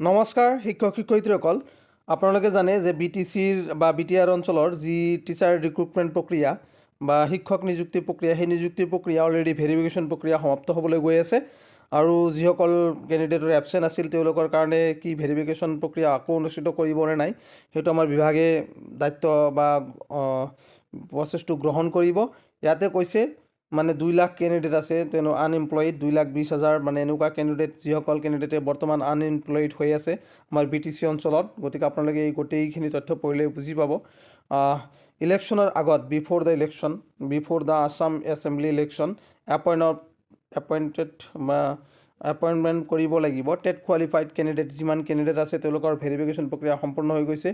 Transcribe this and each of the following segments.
নমস্কাৰ, শিক্ষক শিক্ষয়িত্ৰীসকল। আপোনালোকে জানে যে বি টি চিৰ বা বি টি আৰ অঞ্চলৰ যি টিচাৰ ৰিক্ৰুটমেণ্ট প্ৰক্ৰিয়া বা শিক্ষক নিযুক্তি প্ৰক্ৰিয়া, সেই নিযুক্তি প্ৰক্ৰিয়া অলৰেডি ভেৰিফিকেশ্যন প্ৰক্ৰিয়া সমাপ্ত হ'বলৈ গৈ আছে। আৰু যিসকল কেণ্ডিডেটৰ এবচেণ্ট আছিল, তেওঁলোকৰ কাৰণে কি ভেৰিফিকেশ্যন প্ৰক্ৰিয়া আকৌ অনুষ্ঠিত কৰিব নে নাই, সেইটো আমাৰ বিভাগে দায়িত্ব বা প্ৰচেছটো গ্ৰহণ কৰিব। ইয়াতে কৈছে মানে দুই লাখ কেণ্ডিডেট আছে তেওঁ আনএমপ্লয়ড দুই লাখ বিছ হাজাৰ মানে এনেকুৱা কেণ্ডিডেট যিসকল কেণ্ডিডেটে বৰ্তমান আনএমপ্লয়ড হৈ আছে আমাৰ বি টি চি অঞ্চলত। গতিকে আপোনালোকে এই গোটেইখিনি তথ্য পঢ়িলে বুজি পাব। ইলেকশ্যনৰ আগত before the election before the Assam assembly election appoint appointed appointment কৰিব লাগিব। টেট কোৱালিফাইড কেণ্ডিডেট যিমান কেণ্ডিডেট আছে, তেওঁলোকৰ ভেৰিফিকেশ্যন প্ৰক্ৰিয়া সম্পূৰ্ণ হৈ গৈছে।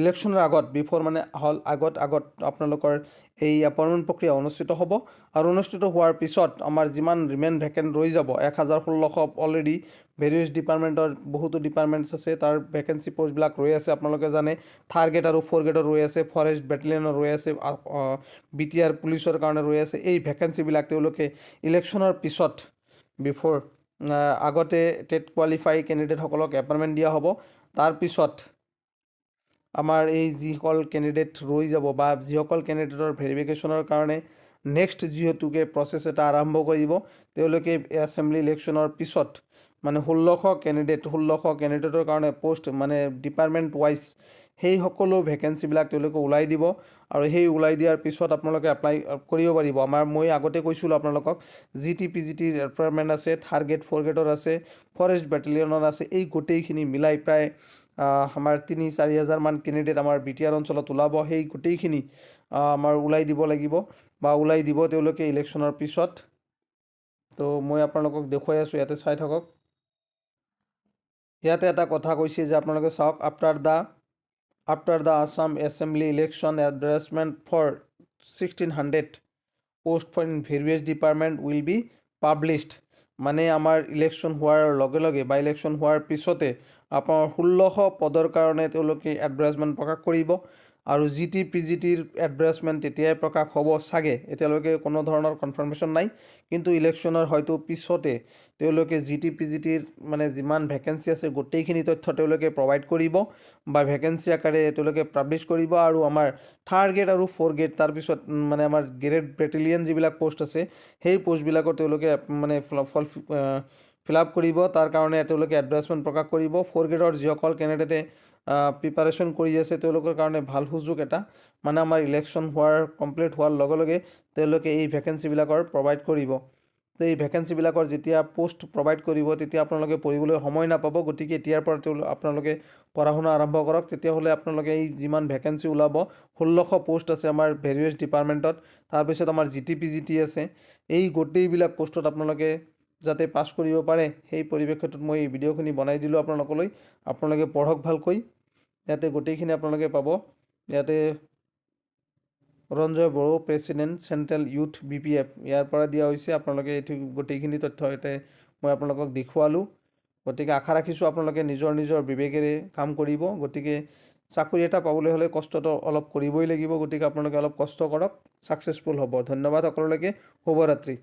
ইলেকশ্যনৰ আগত বিফ'ৰ মানে হ'ল, আগত আগত আপোনালোকৰ এই এপইণ্টমেণ্ট প্ৰক্ৰিয়া অনুষ্ঠিত হ'ব। আৰু অনুষ্ঠিত হোৱাৰ পিছত আমাৰ যিমান ৰিমেইন ভেকেণ্ট ৰৈ যাব, এক হাজাৰ ষোল্লশ অলৰেডি ভেৰিয়াছ ডিপাৰ্টমেণ্টৰ বহুতো ডিপাৰ্টমেণ্টছ আছে, তাৰ ভেকেঞ্চি পষ্টবিলাক ৰৈ আছে, আপোনালোকে জানে। থাৰ্ড গ্ৰেড আৰু ফ'ৰ গ্ৰেডৰ ৰৈ আছে ফৰেষ্ট বেটেলিয়নৰ ৰৈ আছে বি টি আৰ পুলিচৰ কাৰণে ৰৈ আছে। এই ভেকেঞ্চিবিলাক তেওঁলোকে ইলেকশ্যনৰ পিছত বিফ'ৰ আগতে টেট কোৱালিফাই কেণ্ডিডেটসকলক এপইণ্টমেণ্ট দিয়া হ'ব। তাৰপিছত আমাৰ এই যিসকল কেণ্ডিডেট ৰৈ যাব বা যিসকল কেণ্ডিডেটৰ ভেৰিফিকেশ্যনৰ কাৰণে নেক্সট যিহেতুকে প্ৰচেছ এটা আৰম্ভ কৰিব, তেওঁলোকে এছেম্বলি ইলেকশ্যনৰ পিছত মানে ষোল্লশ কেণ্ডিডেট ষোল্লশ কেণ্ডিডেটৰ কাৰণে পষ্ট মানে ডিপাৰ্টমেণ্ট ৱাইজ সেই সকলো ভেকেঞ্চিবিলাক তেওঁলোকে ওলাই দিব আৰু সেই ওলাই দিয়াৰ পিছত আপোনালোকে এপ্লাই কৰিব পাৰিব। আমাৰ, মই আগতে কৈছিলোঁ আপোনালোকক G T P G T recruitment আছে থাৰ্ড গ্ৰেড ফ'ৰ গ্ৰেডৰ আছে ফৰেষ্ট বেটেলিয়নৰ আছে, এই গোটেইখিনি মিলাই প্ৰায় আমাৰ তিনি, চাৰি হাজাৰমান কেণ্ডিডেট আমাৰ বি টি আৰ অঞ্চলত ওলাব। সেই গোটেইখিনি আমাৰ ওলাই দিব লাগিব বা ওলাই দিব তেওঁলোকে ইলেকশ্যনৰ পিছত। তো মই আপোনালোকক দেখুৱাই আছোঁ, ইয়াতে চাই থাকক। ইয়াতে এটা কথা কৈছে যে আপোনালোকে চাওক after the after the Assam assembly election advertisement for sixteen hundred post for in various department will be published মানে আমাৰ ইলেকশ্যন হোৱাৰ লগে লগে বা ইলেকশ্যন হোৱাৰ পিছতে ষোল্লশ পদৰ কাৰণে তেওঁলোকে এডভাৰ্টাইজমেণ্ট প্ৰকাশ কৰিব আৰু জি টি পি জি টিৰ এডভাৰ্টাইজমেণ্ট তেতিয়াই প্ৰকাশ হ'ব চাগে, এতিয়ালৈকে কোনো ধৰণৰ কনফাৰ্মেশ্যন নাই। কিন্তু ইলেকশ্যনৰ হয়তো পিছতে তেওঁলোকে জি টি পি জি টিৰ মানে যিমান ভেকেঞ্চি আছে, গোটেইখিনি তথ্য তেওঁলোকে প্ৰভাইড কৰিব বা ভেকেঞ্চি আকাৰে তেওঁলোকে পাব্লিছ কৰিব আৰু আমাৰ থাৰ্ড গ্ৰেড আৰু ফ'ৰ গ্ৰেড তাৰপিছত মানে আমাৰ গ্ৰেড বেটেলিয়ন যিবিলাক পষ্ট আছে, সেই পষ্টবিলাকৰ তেওঁলোকে মানে ফল ফিল আপ কৰিব তাৰ কাৰণে তেওঁলোকে এডভাৰ্টাইজমেণ্ট প্ৰকাশ কৰিব ফ'ৰ গ্ৰেডৰ যিসকল কেণ্ডিডেটে প্ৰিপাৰেশ্যন কৰি আছে, তেওঁলোকৰ কাৰণে ভালো সুযোগ এটা। মানে আমাৰ ইলেকশ্যন হোৱাৰ কমপ্লিট হোৱাৰ লগে লগে তেওঁলোকে এই ভেকেঞ্চিবিলাকৰ প্ৰভাইড কৰিব। তো এই ভেকেঞ্চিবিলাকৰ যেতিয়া পোষ্ট প্ৰভাইড কৰিব, তেতিয়া আপোনালোকে পঢ়িবলৈ সময় নাপাব। গতিকে এতিয়াৰ পৰা তেওঁ আপোনালোকে পঢ়া শুনা আৰম্ভ কৰক। তেতিয়াহ'লে আপোনালোকে এই যিমান ভেকেঞ্চি ওলাব, ষোল্লশ পোষ্ট আছে আমাৰ ভেৰিয়াছ ডিপাৰ্টমেণ্টত তাৰপিছত আমাৰ জি টি পি জি টি আছে এই গোটেইবিলাক পোষ্টত আপোনালোকে যাতে পাছ কৰিব পাৰে, সেই পৰিৱেশটোত মই এই ভিডিঅ'খিনি বনাই দিলোঁ আপোনালোকলৈ। আপোনালোকে পঢ়ক ভালকৈ। ইয়াতে গোটেইখিনি আপোনালোকে পাব। ইয়াতে Ranjay Boro, president, central youth B P F ইয়াৰ পৰা দিয়া হৈছে আপোনালোকে এইটো গোটেইখিনি তথ্য। ইয়াতে মই আপোনালোকক দেখুৱালোঁ। গতিকে আশা ৰাখিছোঁ আপোনালোকে নিজৰ নিজৰ বিবেকেৰে কাম কৰিব। গতিকে চাকৰি এটা পাবলৈ হ'লে কষ্টটো অলপ কৰিবই লাগিব। গতিকে আপোনালোকে অলপ কষ্ট কৰক। ছাকচেছফুল হ'ব। ধন্যবাদ সকলোলৈকে। শুভৰাত্ৰি।